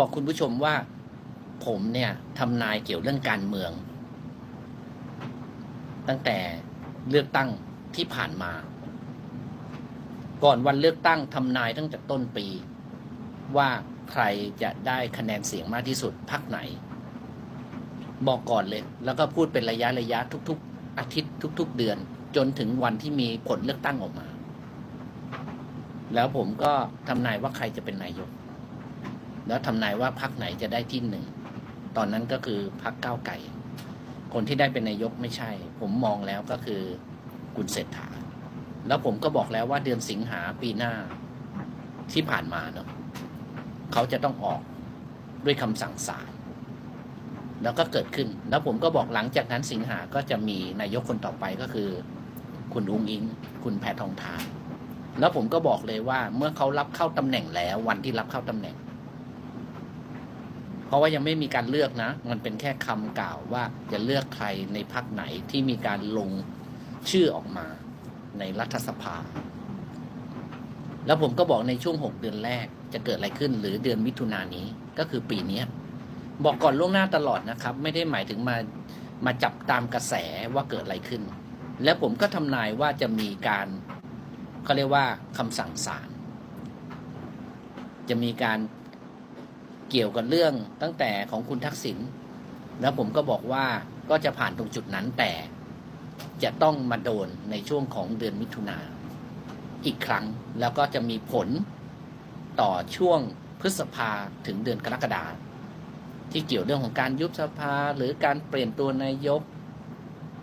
บอกคุณผู้ชมว่าผมเนี่ยทำนายเกี่ยวเรื่องการเมือง ตั้งแต่เลือกตั้งที่ผ่านมา ก่อนวันเลือกตั้งทำนายตั้งแต่ต้นปี ว่าใครจะได้คะแนนเสียงมากที่สุดพักไหน บอกก่อนเลย แล้วก็พูดเป็นระยะระยะทุก ๆ อาทิตย์ทุก ๆ เดือน จนถึงวันที่มีผลเลือกตั้งออกมา แล้วผมก็ทำนายว่าใครจะเป็นนายก แล้วทำนายว่าพักไหนจะได้ที่หนึ่ง ตอนนั้นก็คือพักก้าวไก่ คนที่ได้เป็นนายกไม่ใช่ ผมมองแล้วก็คือคุณเศรษฐา แล้วผมก็บอกแล้วว่าเดือนสิงหาปีหน้าที่ผ่านมาเนาะเขาจะต้องออกด้วยคำสั่งศาลแล้วก็เกิดขึ้น แล้วผมก็บอกหลังจากนั้นสิงหาก็จะมีนายกคนต่อไปก็คือ คุณอุ้งอิง คุณแพทองทาน แล้วผมก็บอกเลยว่าเมื่อเขารับเข้าตำแหน่งแล้ว วันที่รับเข้าตำแหน่ง ราะว่ายังไม่มีการเลือกนะ มันเป็นแค่คำกล่าวว่าจะเลือกใครในพักไหนที่มีการลงชื่อออกมาในรัฐสภา แล้วผมก็บอกในช่วงหกเดือนแรกจะเกิดอะไรขึ้น หรือเดือนมิถุนายนนี้ก็คือปีเนี้ยบอกก่อนล่วงหน้าตลอดนะครับ ไม่ได้หมายถึงมามาจับตามกระแสว่าเกิดอะไรขึ้น และผมก็ทำนายว่าจะมีการเขาเรียกว่าคำสั่งศาลจะมีการ เกี่ยวกับเรื่องตั้งแต่ของคุณทักษิณแล้วผมก็บอกว่าก็จะผ่านตรงจุดนั้นแต่จะต้องมาโดนในช่วงของเดือนมิถุนาอีกครั้งแล้วก็จะมีผลต่อช่วงพฤษภาถึงเดือนกรกฎาที่เกี่ยวเรื่องของการยุบสภาหรือการเปลี่ยนตัวนายก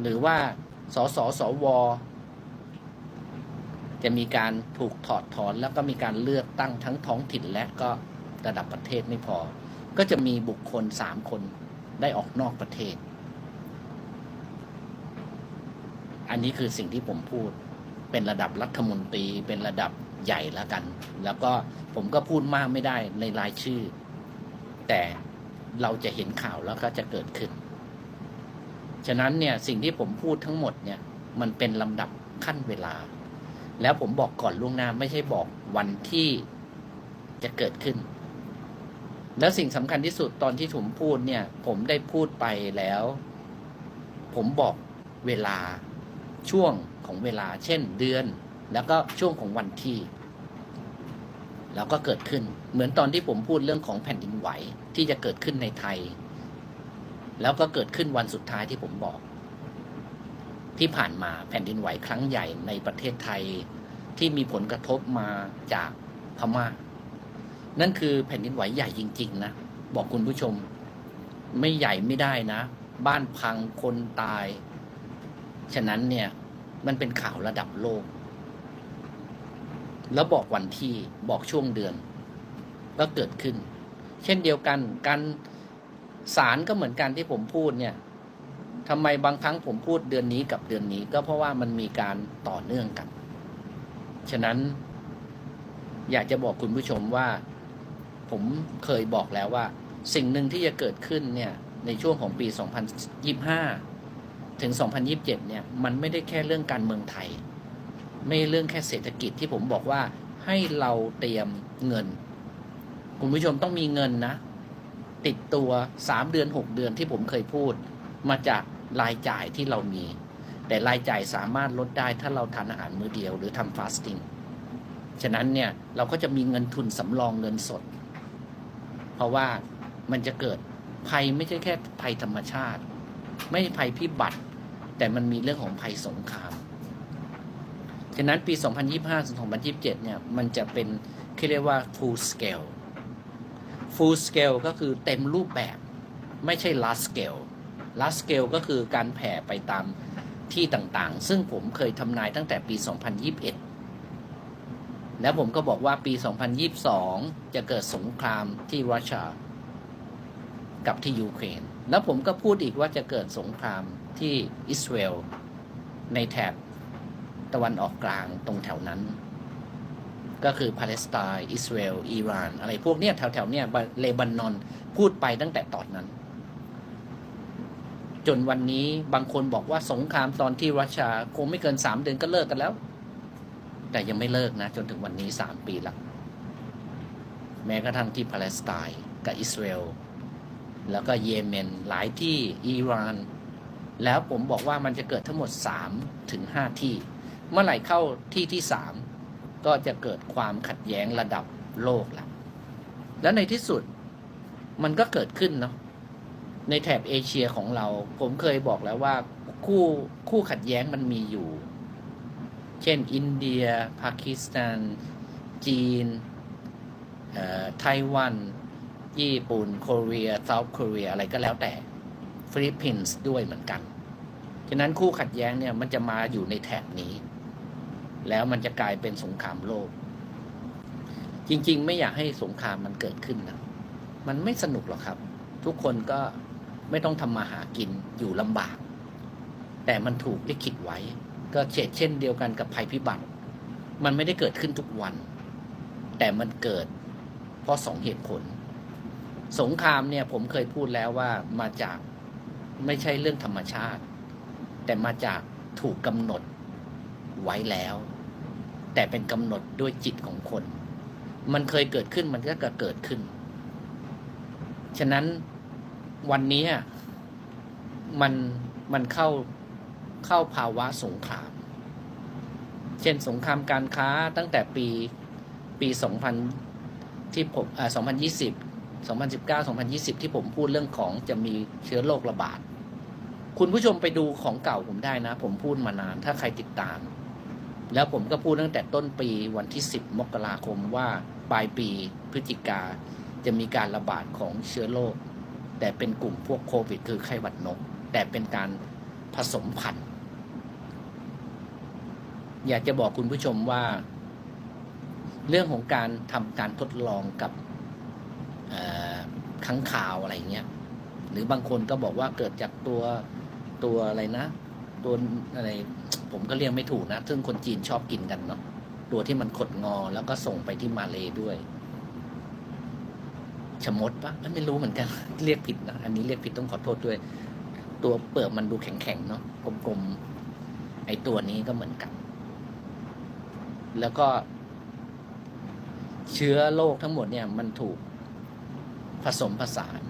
หรือว่าสสสว จะมีการถูกถอดถอนแล้วก็มีการเลือกตั้งทั้งท้องถิ่นและก็ ระดับประเทศไม่พอ ก็จะมีบุคคลสามคนได้ออกนอกประเทศ อันนี้คือสิ่งที่ผมพูดเป็นระดับรัฐมนตรี เป็นระดับใหญ่แล้วกัน แล้วก็ผมก็พูดมากไม่ได้ในรายชื่อ แต่เราจะเห็นข่าวแล้วก็จะเกิดขึ้น ฉะนั้นเนี่ยสิ่งที่ผมพูดทั้งหมดเนี่ย มันเป็นลำดับขั้นเวลา แล้วผมบอกก่อนล่วงหน้าไม่ใช่บอกวันที่จะเกิดขึ้น แล้วสิ่งสำคัญที่สุดตอนที่ผมพูดเนี่ย ผมได้พูดไปแล้ว ผมบอกเวลาช่วงของเวลา เช่นเดือน แล้วก็ช่วงของวันที่ แล้วก็เกิดขึ้น เหมือนตอนที่ผมพูดเรื่องของแผ่นดินไหวที่จะเกิดขึ้นในไทย แล้วก็เกิดขึ้นวันสุดท้ายที่ผมบอก ที่ผ่านมาแผ่นดินไหวครั้งใหญ่ในประเทศไทยที่มีผลกระทบมาจากพม่า นั่นคือแผ่นดินไหวใหญ่จริง ๆ นะ บอกคุณผู้ชม ไม่ใหญ่ไม่ได้นะ บ้านพังคนตาย ฉะนั้นเนี่ย มันเป็นข่าวระดับโลก แล้วบอกวันที่บอกช่วงเดือน ก็เกิดขึ้น เช่นเดียวกันการสารก็เหมือนกันที่ผมพูดเนี่ยทำไมบางครั้งผมพูดเดือนนี้กับเดือนนี้ ก็เพราะว่ามันมีการต่อเนื่องกัน ฉะนั้น อยากจะบอกคุณผู้ชมว่า ผมเคยบอกแล้วว่า สิ่งหนึ่งที่จะเกิดขึ้นเนี่ยในช่วงของปี 2025 ถึง 2027 เนี่ย มันไม่ได้แค่เรื่องการเมืองไทย ไม่เรื่องแค่เศรษฐกิจที่ผมบอกว่าให้เราเตรียมเงิน คุณผู้ชมต้องมีเงินนะ ติดตัว 3 เดือน 6 เดือนที่ผมเคยพูด มาจากรายจ่ายที่เรามี แต่รายจ่ายสามารถลดได้ถ้าเราทานอาหารมื้อเดียวหรือทำฟาสติ้งฉะนั้นเนี่ยเราก็จะมีเงินทุนสำรองเงินสด เพราะว่ามันจะเกิดภัยไม่ใช่แค่ภัยธรรมชาติ ไม่ใช่ภัยพิบัติ แต่มันมีเรื่องของภัยสงครามฉะนั้นปี 2025ถึง2027 เนี่ย มันจะเป็นที่เรียกว่า full scale full scale ก็คือเต็มรูปแบบ ไม่ใช่ large scale large scale ก็คือการแผ่ไปตามที่ต่างๆ ซึ่งผมเคยทำนายตั้งแต่ปี 2021 แล้วผมก็บอกว่าปี 2022 จะเกิดสงครามที่รัสเซียกับที่ยูเครน แล้วผมก็พูดอีกว่าจะเกิดสงครามที่อิสราเอลในแถบตะวันออกกลางตรงแถวนั้น ก็คือปาเลสไตน์ อิสราเอล อิหร่าน อะไรพวกเนี้ยแถวๆเนี้ยเลบานอนพูดไปตั้งแต่ตอนนั้น จนวันนี้บางคนบอกว่าสงครามตอนที่รัสเซียคงไม่เกินสามเดือนก็เลิกกันแล้ว แต่ยังไม่เลิกนะ จนถึงวันนี้สามปีละแม้กระทั่งที่ปาเลสไตน์กับอิสราเอลแล้วก็เยเมนหลายที่อิหร่านแล้วผมบอกว่ามันจะเกิดทั้งหมด 3 ถึง 5 ที่ เมื่อไหร่เข้าที่ที่ 3 ก็จะเกิดความขัดแย้งระดับโลกละแล้วในที่สุดมันก็เกิดขึ้นเนาะในแถบเอเชียของเรา ผมเคยบอกแล้วว่าคู่คู่ขัดแย้งมันมีอยู่ เช่น อินเดีย ปากีสถาน จีนไต้หวัน ญี่ปุ่นโคเรียเซาท์โคเรียอะไรก็แล้วแต่ ฟิลิปปินส์ด้วยเหมือนกัน ฉะนั้นคู่ขัดแย้งเนี่ยมันจะมาอยู่ในแถบนี้ แล้วมันจะกลายเป็นสงครามโลก จริง ๆ ไม่อยากให้สงครามมันเกิดขึ้นนะ มันไม่สนุกหรอกครับ ทุกคนก็ไม่ต้องทำมาหากินอยู่ลำบาก แต่มันถูกลิขิตไว้ ก็เช่นเช่นเดียวกันกับภัยพิบัติ มันไม่ได้เกิดขึ้นทุกวัน แต่มันเกิด เพราะสองเหตุผล สงครามเนี่ยผมเคยพูดแล้วว่ามาจากไม่ใช่เรื่องธรรมชาติ แต่มาจากถูกกำหนดไว้แล้ว แต่เป็นกำหนดด้วยจิตของคน มันเคยเกิดขึ้นมันก็จะเกิดขึ้น ฉะนั้นวันนี้มันมันเข้า เข้าภาวะสงคราม เช่นสงครามการค้าตั้งแต่ปีปี 2000 ที่ผมอ่า2020 2019 2020 ที่ผมพูดเรื่องของจะมีเชื้อโรคระบาด คุณผู้ชมไปดูของเก่าผมได้นะ ผมพูดมานานถ้าใครติดตาม แล้วผมก็พูดตั้งแต่ต้นปีวันที่ 10 มกราคมว่าปลายปีพฤศจิกาจะมีการระบาดของเชื้อโรคแต่เป็นกลุ่มพวกโควิด คือไข้หวัดนก แต่เป็นการผสมพันธุ์ อยากจะบอกคุณผู้ชมว่า เรื่องของการทำการทดลองกับเอ่อค้างคาวอะไรเงี้ย หรือบางคนก็บอกว่าเกิดจากตัวตัวอะไรนะ ตัวอะไร ผมก็เรียกไม่ถูกนะ ซึ่งคนจีนชอบกินกันเนาะตัวที่มันขดงอแล้วก็ส่งไปที่มาเลด้วยชมดปะไม่รู้เหมือนกัน เรียกผิดนะอันนี้เรียกผิดต้องขอโทษด้วย ตัวเปลือกมันดูแข็งๆเนาะกลมๆไอตัวนี้ก็เหมือนกัน แล้วก็เชื้อโรคทั้งหมดเนี่ยมันถูกผสมผสาน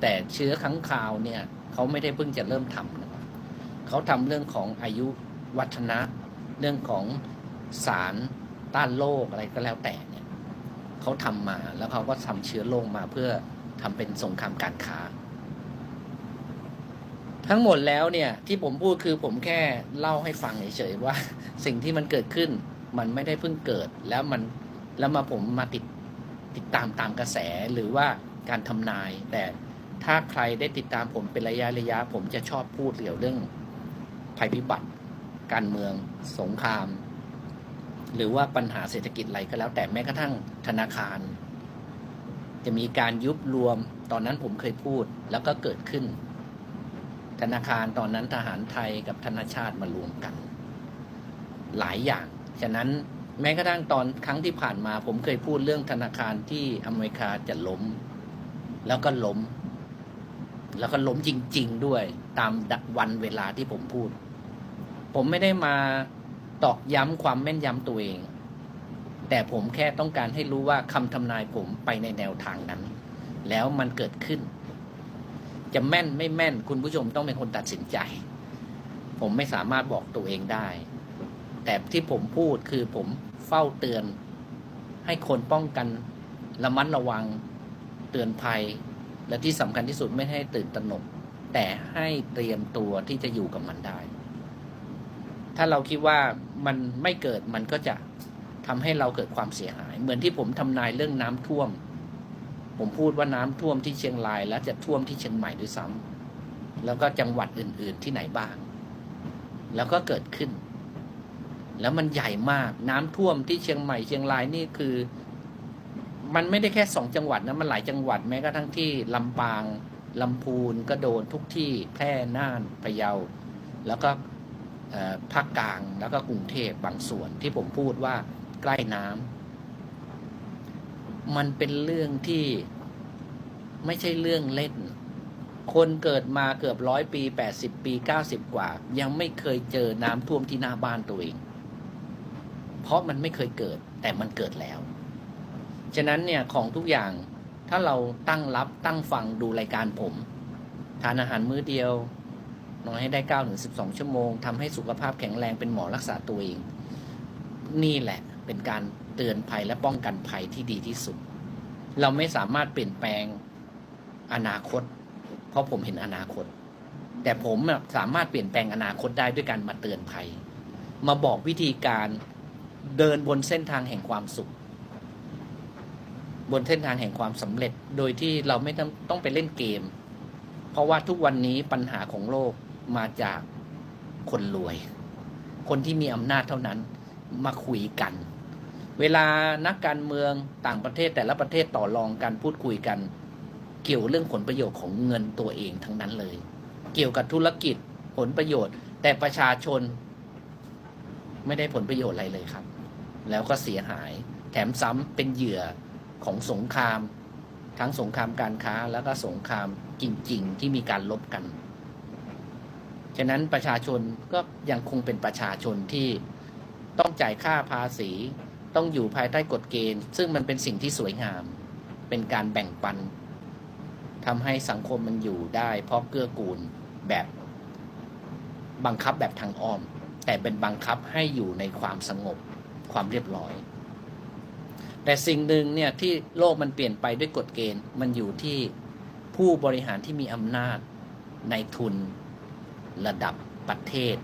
แต่เชื้อค้างคาวเนี่ยเขาไม่ได้เพิ่งจะเริ่มทำนะครับเขาทำเรื่องของอายุวัฒนะ เรื่องของสารต้านโรคอะไรก็แล้วแต่เนี่ยเขาทำมาแล้วเขาก็ทำเชื้อโรคมาเพื่อทำเป็นสงครามการค้า ทั้งหมดแล้วเนี่ยที่ผมพูดคือผมแค่เล่าให้ฟังเฉยๆว่าสิ่งที่มันเกิดขึ้น มันไม่ได้เพิ่งเกิดแล้วมันแล้วมาผมมาติดติดตามตามกระแสหรือว่าการทำนาย แต่ถ้าใครได้ติดตามผมเป็นระยะระยะ ผมจะชอบพูดเกี่ยวเรื่องภัยพิบัติ การเมือง สงคราม หรือว่าปัญหาเศรษฐกิจอะไรก็แล้ว แต่แม้กระทั่งธนาคาร จะมีการยุบรวม ตอนนั้นผมเคยพูดแล้วก็เกิดขึ้น ธนาคารตอนนั้นทหารไทยกับธนาชาติมารวมกัน หลายอย่าง ฉะนั้นแม้กระทั่งตอนครั้งที่ผ่านมา ผมเคยพูดเรื่องธนาคารที่อเมริกาจะล้ม แล้วก็ล้ม แล้วก็ล้มจริง ๆ ด้วยตามวันเวลาที่ผมพูด ผมไม่ได้มาตอกย้ำความแม่นยำตัวเอง แต่ผมแค่ต้องการให้รู้ว่าคำทำนายผมไปในแนวทางนั้น แล้วมันเกิดขึ้น จะแม่นไม่แม่นคุณผู้ชมต้องเป็นคนตัดสินใจ ผมไม่สามารถบอกตัวเองได้ แต่ที่ผมพูดคือผมเฝ้าเตือน ให้คนป้องกันระมัดระวังเตือนภัย และที่สำคัญที่สุดไม่ให้ตื่นตระหนก แต่ให้เตรียมตัวที่จะอยู่กับมันได้ ถ้าเราคิดว่ามันไม่เกิดมันก็จะทำให้เราเกิดความเสียหาย เหมือนที่ผมทำนายเรื่องน้ำท่วม ผมพูดว่าน้ำท่วมที่เชียงราย และจะท่วมที่เชียงใหม่ด้วยซ้ำแล้วก็จังหวัดอื่น ๆ ที่ไหนบ้าง แล้วก็เกิดขึ้น แล้วมันใหญ่มากน้ำท่วมที่เชียงใหม่เชียงรายนี่คือ มันไม่ได้แค่สองจังหวัดนะมันหลายจังหวัดแม้กระทั่งที่ลำปางลำพูนก็โดนทุกที่แพร่น่านพะเยา แล้วก็ภาคกลางแล้วก็กรุงเทพบางส่วนที่ผมพูดว่าใกล้น้ำมันเป็นเรื่องที่ไม่ใช่เรื่องเล่น คนเกิดมาเกือบร้อยปีแปดสิบปีเก้าสิบกว่า ยังไม่เคยเจอน้ำท่วมที่หน้าบ้านตัวเอง เพราะมันไม่เคยเกิด แต่มันเกิดแล้ว ฉะนั้นเนี่ยของทุกอย่างถ้าเราตั้งรับตั้งฟังดูรายการผม ทานอาหารมื้อเดียว นอนให้ได้9ถึง12ชั่วโมงทำให้สุขภาพแข็งแรงเป็นหมอรักษาตัวเอง นี่แหละเป็นการเตือนภัยและป้องกันภัยที่ดีที่สุด เราไม่สามารถเปลี่ยนแปลงอนาคต เพราะผมเห็นอนาคต แต่ผมสามารถเปลี่ยนแปลงอนาคตได้ด้วยการมาเตือนภัย มาบอกวิธีการ เดินบนเส้นทางแห่งความสุข บนเส้นทางแห่งความสำเร็จ โดยที่เราไม่ต้องต้องไปเล่นเกม เพราะว่าทุกวันนี้ปัญหาของโลกมาจากคนรวย คนที่มีอำนาจเท่านั้นมาคุยกัน เวลานักการเมืองต่างประเทศแต่ละประเทศต่อรองกันพูดคุยกัน เกี่ยวเรื่องผลประโยชน์ของเงินตัวเองทั้งนั้นเลย เกี่ยวกับธุรกิจผลประโยชน์ แต่ประชาชนไม่ได้ผลประโยชน์อะไรเลยครับ แล้วก็เสียหาย แถมซ้ำเป็นเหยื่อของสงคราม ทั้งสงครามการค้าแล้วก็สงครามจริง ๆ ที่มีการลบกัน ฉะนั้นประชาชนก็ยังคงเป็นประชาชนที่ต้องจ่ายค่าภาษี ต้องอยู่ภายใต้กฎเกณฑ์ ซึ่งมันเป็นสิ่งที่สวยงาม เป็นการแบ่งปันทำให้สังคมมันอยู่ได้เพราะเกื้อกูลแบบบังคับแบบทางอ้อม แต่เป็นบังคับให้อยู่ในความสงบ ความเรียบร้อย แต่สิ่งหนึ่งเนี่ยที่โลกมันเปลี่ยนไปด้วยกฎเกณฑ์ มันอยู่ที่ผู้บริหารที่มีอำนาจในทุนระดับประเทศ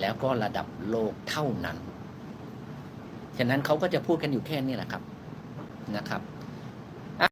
แล้วก็ระดับโลกเท่านั้น ฉะนั้นเขาก็จะพูดกันอยู่แค่นี้แหละครับนะครับ